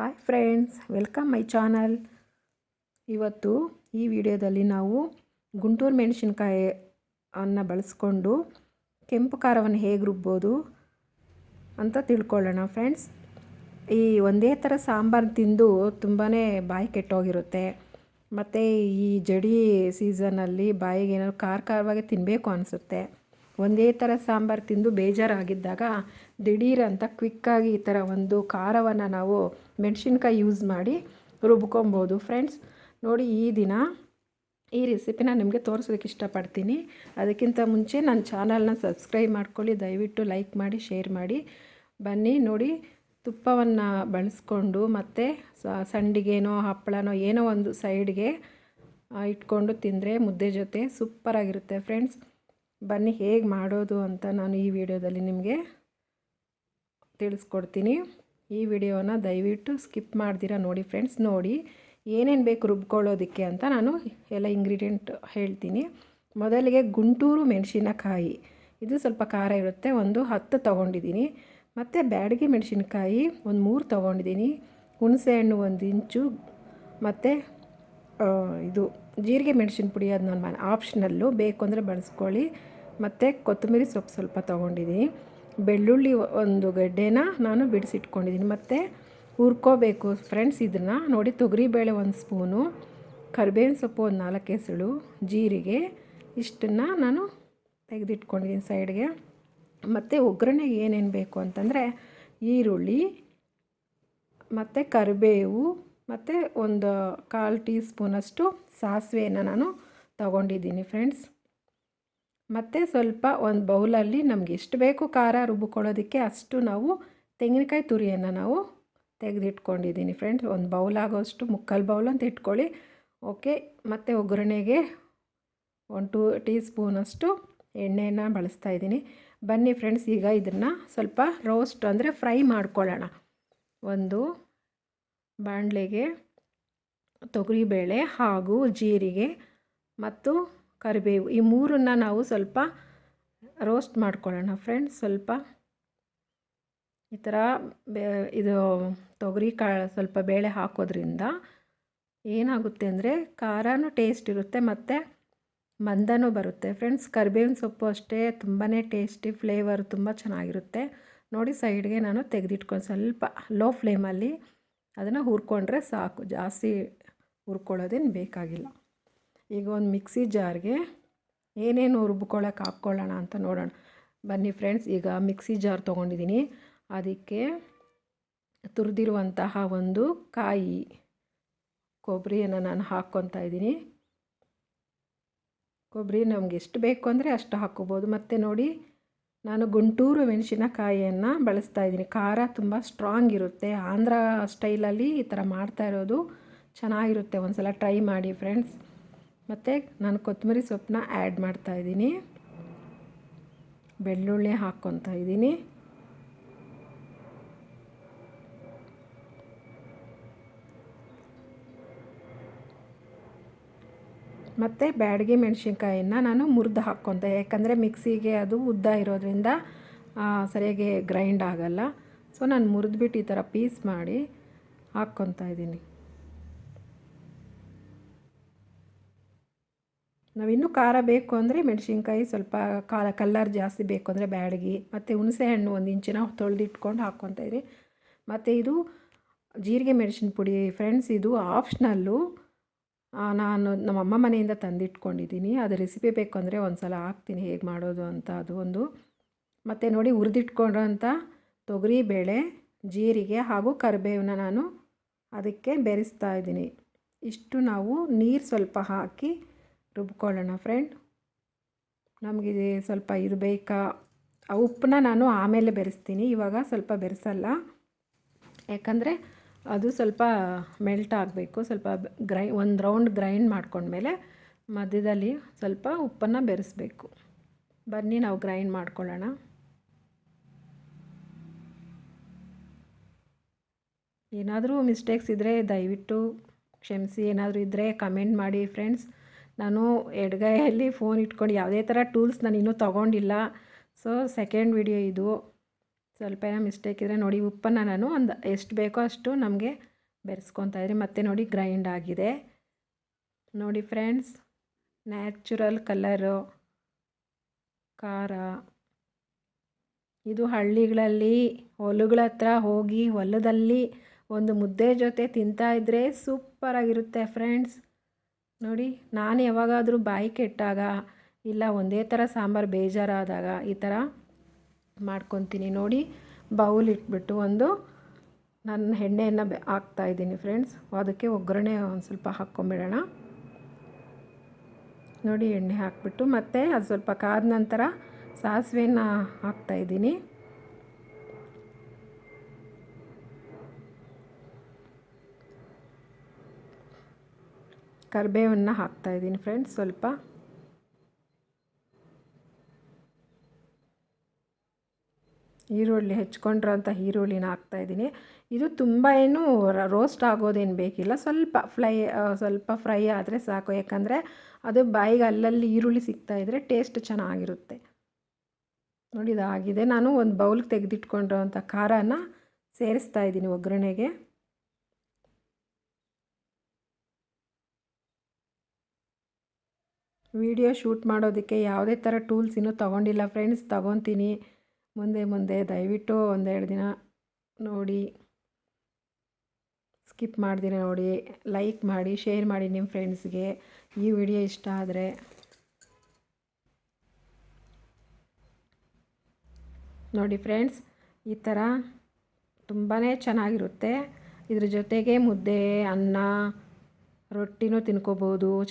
Hi friends welcome my channel ಇವತ್ತು ಈ ವಿಡಿಯೋದಲ್ಲಿ ನಾವು ಗುಂಟೂರು ಮೆಣಸಿನ್ಕಾಯಿ ಅನ್ನು ಬಳಸ್ಕೊಂಡು ಕೆಂಪು ಖಾರವನ್ನು ಹೇಗೆ ರುಬ್ಬೋದು ಅಂತ ತಿಳ್ಕೊಳ್ಳೋಣ ಫ್ರೆಂಡ್ಸ್ ಈ ಒಂದೇ ಥರ ಸಾಂಬಾರು ತಿಂದು ತುಂಬಾ ಬಾಯಿ ಕೆಟ್ಟೋಗಿರುತ್ತೆ. ಮತ್ತು ಈ ಜಡಿ ಸೀಸನಲ್ಲಿ ಬಾಯಿಗೆ ಏನಾದ್ರು ಖಾರ ಖಾರವಾಗಿ ತಿನ್ನಬೇಕು ಅನಿಸುತ್ತೆ. ಒಂದೇ ಥರ ಸಾಂಬಾರು ತಿಂದು ಬೇಜಾರಾಗಿದ್ದಾಗ ದಿಢೀರಂತ ಕ್ವಿಕ್ಕಾಗಿ ಈ ಥರ ಒಂದು ಖಾರವನ್ನು ನಾವು ಮೆಣಸಿನ್ಕಾಯಿ ಯೂಸ್ ಮಾಡಿ ರುಬ್ಕೊಬೋದು. ಫ್ರೆಂಡ್ಸ್ ನೋಡಿ ಈ ದಿನ ಈ ರೆಸಿಪಿನ ನಿಮಗೆ ತೋರಿಸೋದಕ್ಕೆ ಇಷ್ಟಪಡ್ತೀನಿ. ಅದಕ್ಕಿಂತ ಮುಂಚೆ ನನ್ನ ಚಾನಲ್ನ ಸಬ್ಸ್ಕ್ರೈಬ್ ಮಾಡ್ಕೊಳ್ಳಿ. ದಯವಿಟ್ಟು ಲೈಕ್ ಮಾಡಿ ಶೇರ್ ಮಾಡಿ. ಬನ್ನಿ, ನೋಡಿ ತುಪ್ಪವನ್ನು ಬಳಸ್ಕೊಂಡು ಮತ್ತು ಸಂಡಿಗೆನೋ, ಹಪ್ಪಳನೋ ಏನೋ ಒಂದು ಸೈಡ್ಗೆ ಇಟ್ಕೊಂಡು ತಿಂದರೆ ಮುದ್ದೆ ಜೊತೆ ಸೂಪರಾಗಿರುತ್ತೆ ಫ್ರೆಂಡ್ಸ್ ಬನ್ನಿ ಹೇಗೆ ಮಾಡೋದು ಅಂತ ನಾನು ಈ ವಿಡಿಯೋದಲ್ಲಿ ನಿಮಗೆ ತಿಳಿಸ್ಕೊಡ್ತೀನಿ. ಈ ವಿಡಿಯೋನ ದಯವಿಟ್ಟು ಸ್ಕಿಪ್ ಮಾಡ್ದಿರ ನೋಡಿ ಫ್ರೆಂಡ್ಸ್, ನೋಡಿ ಏನೇನು ಬೇಕು ರುಬ್ಕೊಳ್ಳೋದಕ್ಕೆ ಅಂತ ನಾನು ಎಲ್ಲ ಇಂಗ್ರೀಡಿಯೆಂಟ್ ಹೇಳ್ತೀನಿ. ಮೊದಲಿಗೆ ಗುಂಟೂರು ಮೆಣಸಿನಕಾಯಿ. ಇದು ಸ್ವಲ್ಪ ಖಾರ ಇರುತ್ತೆ, ಒಂದು ಹತ್ತು ತೊಗೊಂಡಿದ್ದೀನಿ. ಮತ್ತು ಬ್ಯಾಡಗಿ ಮೆಣಸಿನಕಾಯಿ ಒಂದು ಮೂರು ತೊಗೊಂಡಿದ್ದೀನಿ. ಹುಣಸೆಹಣ್ಣು ಒಂದು ಇಂಚು, ಮತ್ತು ಇದು ಜೀರಿಗೆ ಮೆಣಸಿನ ಪುಡಿ ಅದು ನಾನು ಆಪ್ಷನಲ್ಲು ಬೇಕು ಅಂದರೆ ಬಳಸ್ಕೊಳ್ಳಿ. ಮತ್ತು ಕೊತ್ತಂಬರಿ ಸೊಪ್ಪು ಸ್ವಲ್ಪ ತೊಗೊಂಡಿದ್ದೀನಿ ಬೆಳ್ಳುಳ್ಳಿ ಒಂದು ಗಡ್ಡೆನ ನಾನು ಬಿಡಿಸಿಟ್ಕೊಂಡಿದ್ದೀನಿ ಮತ್ತು ಹುರ್ಕೋಬೇಕು ಫ್ರೆಂಡ್ಸ್ ಇದನ್ನು ನೋಡಿ ತೊಗರಿಬೇಳೆ ಒಂದು ಸ್ಪೂನು ಕರಿಬೇವಿನ ಸೊಪ್ಪು ಒಂದು ನಾಲ್ಕು ಎಸಳು ಜೀರಿಗೆ ಇಷ್ಟನ್ನು ನಾನು ತೆಗೆದಿಟ್ಕೊಂಡಿದ್ದೀನಿ ಸೈಡ್ಗೆ ಮತ್ತು ಒಗ್ಗರಣೆಗೆ ಏನೇನು ಬೇಕು ಅಂತಂದರೆ ಈರುಳ್ಳಿ, ಮತ್ತು ಕರಿಬೇವು ಮತ್ತು ಒಂದು ಕಾಲು ಟೀ ಸ್ಪೂನಷ್ಟು ಸಾಸಿವೆಯನ್ನು ನಾನು ತಗೊಂಡಿದ್ದೀನಿ ಫ್ರೆಂಡ್ಸ್. ಮತ್ತು ಸ್ವಲ್ಪ ಒಂದು ಬೌಲಲ್ಲಿ ನಮ್ಗೆ ಎಷ್ಟು ಬೇಕು ಖಾರ ರುಬ್ಬಿಕೊಳ್ಳೋದಕ್ಕೆ ಅಷ್ಟು ನಾವು ತೆಂಗಿನಕಾಯಿ ತುರಿಯನ್ನು ನಾವು ತೆಗೆದಿಟ್ಕೊಂಡಿದ್ದೀನಿ ಫ್ರೆಂಡ್ಸ್. ಒಂದು ಬೌಲ್ ಆಗೋಷ್ಟು ಮುಕ್ಕಾಲು ಬೌಲ್ ಅಂತ ಇಟ್ಕೊಳ್ಳಿ. ಓಕೆ, ಮತ್ತು ಒಗ್ಗರಣೆಗೆ ಒಂದು ಟೂ ಟೀ ಸ್ಪೂನಷ್ಟು ಎಣ್ಣೆಯನ್ನು ಬಳಸ್ತಾ ಇದ್ದೀನಿ. ಬನ್ನಿ ಫ್ರೆಂಡ್ಸ್, ಈಗ ಇದನ್ನು ಸ್ವಲ್ಪ ರೋಸ್ಟ್ ಅಂದರೆ ಫ್ರೈ ಮಾಡ್ಕೊಳ್ಳೋಣ. ಒಂದು ಬಾಣಲೆಗೆ ತೊಗರಿಬೇಳೆ ಹಾಗೂ ಜೀರಿಗೆ ಮತ್ತು ಕರಿಬೇವು. ಈ ಮೂರನ್ನು ನಾವು ಸ್ವಲ್ಪ ರೋಸ್ಟ್ ಮಾಡ್ಕೊಳ್ಳೋಣ ಫ್ರೆಂಡ್ಸ್. ಸ್ವಲ್ಪ ಈ ಥರ ಇದು ತೊಗರಿ ಕಾಳು, ಸ್ವಲ್ಪ ಬೇಳೆ ಹಾಕೋದ್ರಿಂದ ಏನಾಗುತ್ತೆ ಅಂದರೆ ಖಾರನೂ ಟೇಸ್ಟ್ ಇರುತ್ತೆ ಮತ್ತು ಮಂದನೂ ಬರುತ್ತೆ. ಫ್ರೆಂಡ್ಸ್, ಕರಿಬೇವಿನ ಸೊಪ್ಪು ಅಷ್ಟೇ ತುಂಬಾ ಟೇಸ್ಟಿ, ಫ್ಲೇವರ್ ತುಂಬ ಚೆನ್ನಾಗಿರುತ್ತೆ. ನೋಡಿ ಸೈಡ್ಗೆ ನಾನು ತೆಗೆದಿಟ್ಕೊಂಡು ಸ್ವಲ್ಪ ಲೋ ಫ್ಲೇಮಲ್ಲಿ ಅದನ್ನು ಹುರ್ಕೊಂಡ್ರೆ ಸಾಕು. ಜಾಸ್ತಿ ಹುರ್ಕೊಳ್ಳೋದೇನು ಬೇಕಾಗಿಲ್ಲ. ಈಗ ಒಂದು ಮಿಕ್ಸಿ ಜಾರ್ಗೆ ಏನೇನು ರುಬ್ಕೊಳ್ಳೋಕೆ ಹಾಕ್ಕೊಳ್ಳೋಣ ಅಂತ ನೋಡೋಣ. ಬನ್ನಿ ಫ್ರೆಂಡ್ಸ್, ಈಗ ಮಿಕ್ಸಿ ಜಾರ್ ತೊಗೊಂಡಿದ್ದೀನಿ ಅದಕ್ಕೆ ತುರಿದಿರುವಂತಹ ಒಂದು ಕಾಯಿ ಕೊಬ್ಬರಿಯನ್ನು ನಾನು ಹಾಕ್ಕೊತಾ ಇದ್ದೀನಿ. ಕೊಬ್ಬರಿ ನಮಗೆ ಎಷ್ಟು ಬೇಕು ಅಂದರೆ ಅಷ್ಟು ಹಾಕ್ಕೋಬೋದು. ಮತ್ತು ನೋಡಿ ನಾನು ಗುಂಟೂರು ಮೆಣಸಿನಕಾಯಿಯನ್ನು ಬಳಸ್ತಾ ಇದ್ದೀನಿ. ಖಾರ ತುಂಬ ಸ್ಟ್ರಾಂಗ್ ಇರುತ್ತೆ. ಆಂಧ್ರ ಸ್ಟೈಲಲ್ಲಿ ಈ ಥರ ಮಾಡ್ತಾ ಇರೋದು ಚೆನ್ನಾಗಿರುತ್ತೆ. ಒಂದು ಸಲ ಟ್ರೈ ಮಾಡಿ ಫ್ರೆಂಡ್ಸ್ ಮತ್ತು ನಾನು ಕೊತ್ತಂಬರಿ ಸೊಪ್ಪನ್ನ ಆ್ಯಡ್ ಮಾಡ್ತಾಯಿದ್ದೀನಿ ಬೆಳ್ಳುಳ್ಳಿ ಹಾಕ್ಕೊತಾ ಇದ್ದೀನಿ. ಮತ್ತು ಬ್ಯಾಡಗಿ ಮೆಣಸಿನ್ಕಾಯಿನ ನಾನು ಮುರಿದು ಹಾಕ್ಕೊತೆ. ಯಾಕಂದರೆ ಮಿಕ್ಸಿಗೆ ಅದು ಉದ್ದ ಇರೋದ್ರಿಂದ ಸರಿಯಾಗಿ ಗ್ರೈಂಡ್ ಆಗೋಲ್ಲ. ಸೊ ನಾನು ಮುರಿದ್ಬಿಟ್ಟು ಈ ಥರ ಪೀಸ್ ಮಾಡಿ ಹಾಕ್ಕೊತಾ ಇದ್ದೀನಿ. ನಾವಿನ್ನೂ ಖಾರ ಬೇಕು ಅಂದರೆ ಮೆಣಸಿನ್ಕಾಯಿ ಸ್ವಲ್ಪ ಖಾರ ಕಲ್ಲರ್ ಜಾಸ್ತಿ ಬೇಕು ಅಂದರೆ ಬ್ಯಾಡಗಿ, ಮತ್ತು ಹುಣಸೆ ಹಣ್ಣು ಒಂದು ಇಂಚಿನ ತೊಳೆದಿಟ್ಕೊಂಡು ಹಾಕ್ಕೊತಾ ಇದ್ದೀನಿ ಮತ್ತು ಇದು ಜೀರಿಗೆ ಮೆಣಸಿನ ಪುಡಿ ಫ್ರೆಂಡ್ಸ್ ಇದು ಆಪ್ಷನಲ್ಲು ನಾನು ನಮ್ಮ ಅಮ್ಮ ಮನೆಯಿಂದ ತಂದಿಟ್ಕೊಂಡಿದ್ದೀನಿ. ಅದು ರೆಸಿಪಿ ಬೇಕು ಅಂದರೆ ಒಂದು ಸಲ ಹಾಕ್ತೀನಿ. ಹೇಗೆ ಮಾಡೋದು ಅಂತ ಅದು ಒಂದು. ಮತ್ತು ನೋಡಿ ಹುರಿದಿಟ್ಕೊಳ್ಳೋವಂಥ ತೊಗರಿ, ಬೇಳೆ, ಜೀರಿಗೆ ಹಾಗೂ ಕರಿಬೇವನ್ನ ನಾನು ಅದಕ್ಕೆ ಬೆರೆಸ್ತಾ ಇದ್ದೀನಿ. ಇಷ್ಟು ನಾವು ನೀರು ಸ್ವಲ್ಪ ಹಾಕಿ ರುಬ್ಕೊಳ್ಳೋಣ ಫ್ರೆಂಡ್ ನಮಗೆ ಸ್ವಲ್ಪ ಇದು ಬೇಕಾ? ಉಪ್ಪನ್ನ ನಾನು ಆಮೇಲೆ ಬೆರೆಸ್ತೀನಿ. ಇವಾಗ ಸ್ವಲ್ಪ ಬೆರೆಸಲ್ಲ. ಯಾಕಂದರೆ ಅದು ಸ್ವಲ್ಪ ಮೆಲ್ಟ್ ಆಗಬೇಕು, ಸ್ವಲ್ಪ ಗ್ರೈ, ಒಂದು ರೌಂಡ್ ಗ್ರೈಂಡ್ ಮಾಡ್ಕೊಂಡ್ಮೇಲೆ ಮಧ್ಯದಲ್ಲಿ ಸ್ವಲ್ಪ ಉಪ್ಪನ್ನು ಬೆರೆಸ್ಬೇಕು. ಬನ್ನಿ ನಾವು ಗ್ರೈಂಡ್ ಮಾಡ್ಕೊಳ್ಳೋಣ. ಏನಾದರೂ ಮಿಸ್ಟೇಕ್ಸ್ ಇದ್ದರೆ ದಯವಿಟ್ಟು ಕ್ಷಮಿಸಿ, ಏನಾದರೂ ಇದ್ದರೆ ಕಮೆಂಟ್ ಮಾಡಿ ಫ್ರೆಂಡ್ಸ್. ನಾನು ಎಡಗೈಯಲ್ಲಿ ಫೋನ್ ಇಟ್ಕೊಂಡು ಯಾವುದೇ ಥರ ಟೂಲ್ಸ್ ನಾನು ಇನ್ನೂ ತೊಗೊಂಡಿಲ್ಲ. ಸೊ, ಸೆಕೆಂಡ್ ವಿಡಿಯೋ ಇದು. ಸ್ವಲ್ಪ ಏನೋ ಮಿಸ್ಟೇಕ್ ಇದ್ದರೆ ನೋಡಿ ಉಪ್ಪನ್ನ ನಾನು ಒಂದು ಎಷ್ಟು ಬೇಕೋ ಅಷ್ಟು ನಮಗೆ ಬೆರೆಸ್ಕೊತಾ ಇದ್ದೀನಿ ಮತ್ತೆ ನೋಡಿ ಗ್ರೈಂಡ್ ಆಗಿದೆ. ನೋಡಿ ಫ್ರೆಂಡ್ಸ್ ನ್ಯಾಚುರಲ್ ಕಲರು ಖಾರ. ಇದು ಹಳ್ಳಿಗಳಲ್ಲಿ, ಹೊಲಗಳ ಹತ್ರ ಹೋಗಿ, ಹೊಲದಲ್ಲಿ ಒಂದು ಮುದ್ದೆ ಜೊತೆ ತಿಂತಾಯಿದ್ರೆ ಸೂಪರಾಗಿರುತ್ತೆ ಫ್ರೆಂಡ್ಸ್ ನೋಡಿ, ನಾನು ಯಾವಾಗಾದರೂ ಬಾಯಿ ಕೆಟ್ಟಾಗ, ಇಲ್ಲ ಒಂದೇ ಥರ ಸಾಂಬಾರು ಬೇಜಾರಾದಾಗ, ಈ ಥರ ಮಾಡ್ಕೊತೀನಿ. ನೋಡಿ, ಬೌಲ್ ಇಟ್ಬಿಟ್ಟು ಒಂದು ನನ್ನ ಎಣ್ಣೆಯನ್ನು ಹಾಕ್ತಾಯಿದ್ದೀನಿ ಫ್ರೆಂಡ್ಸ್ ಅದಕ್ಕೆ ಒಗ್ಗರಣೆ ಒಂದು ಸ್ವಲ್ಪ ಹಾಕ್ಕೊಂಬಿಡೋಣ. ನೋಡಿ, ಎಣ್ಣೆ ಹಾಕ್ಬಿಟ್ಟು ಮತ್ತು ಅದು ಸ್ವಲ್ಪ ಕಾದ ನಂತರ ಸಾಸಿವೆನ ಹಾಕ್ತಾಯಿದ್ದೀನಿ ಕರಿಬೇವನ್ನು ಹಾಕ್ತಾಯಿದ್ದೀನಿ ಫ್ರೆಂಡ್ಸ್ ಸ್ವಲ್ಪ ಈರುಳ್ಳಿ ಹೆಚ್ಕೊಂಡಿರೋಂಥ ಈರುಳ್ಳಿನ ಹಾಕ್ತಾಯಿದ್ದೀನಿ ಇದು ತುಂಬ ಏನು ರೋಸ್ಟ್ ಆಗೋದೇನು ಬೇಕಿಲ್ಲ. ಸ್ವಲ್ಪ ಫ್ಲೈ ಸ್ವಲ್ಪ ಫ್ರೈ ಆದರೆ ಸಾಕು. ಯಾಕಂದರೆ ಅದು ಬಾಯಿಗೆ ಅಲ್ಲಲ್ಲಿ ಈರುಳ್ಳಿ ಸಿಗ್ತಾಯಿದ್ರೆ ಟೇಸ್ಟ್ ಚೆನ್ನಾಗಿರುತ್ತೆ. ನೋಡಿ ಇದಾಗಿದೆ. ನಾನು ಒಂದು ಬೌಲ್ಗೆ ತೆಗೆದಿಟ್ಕೊಂಡಿರೋಂಥ ಖಾರನ ಸೇರಿಸ್ತಾ ಇದ್ದೀನಿ ಒಗ್ಗರಣೆಗೆ. ವಿಡಿಯೋ ಶೂಟ್ ಮಾಡೋದಕ್ಕೆ ಯಾವುದೇ ಥರ ಟೂಲ್ಸ್ ಇನ್ನೂ ತೊಗೊಂಡಿಲ್ಲ. ಫ್ರೆಂಡ್ಸ್, ತೊಗೊತೀನಿ. ಮುಂದೆ ಮುಂದೆ ದಯವಿಟ್ಟು ಒಂದೆರಡು ದಿನ ನೋಡಿ. ಸ್ಕಿಪ್ ಮಾಡ್ದಿರ ನೋಡಿ. ಲೈಕ್ ಮಾಡಿ, ಶೇರ್ ಮಾಡಿ ನಿಮ್ಮ ಫ್ರೆಂಡ್ಸ್ಗೆ. ಈ ವಿಡಿಯೋ ಇಷ್ಟ ಆದರೆ ನೋಡಿ ಫ್ರೆಂಡ್ಸ್, ಈ ಥರ ತುಂಬಾ ಚೆನ್ನಾಗಿರುತ್ತೆ. ಇದ್ರ ಜೊತೆಗೆ ಮುದ್ದೆ, ಅನ್ನ, ರೊಟ್ಟಿನೂ ತಿನ್ಕೋಬೋದು.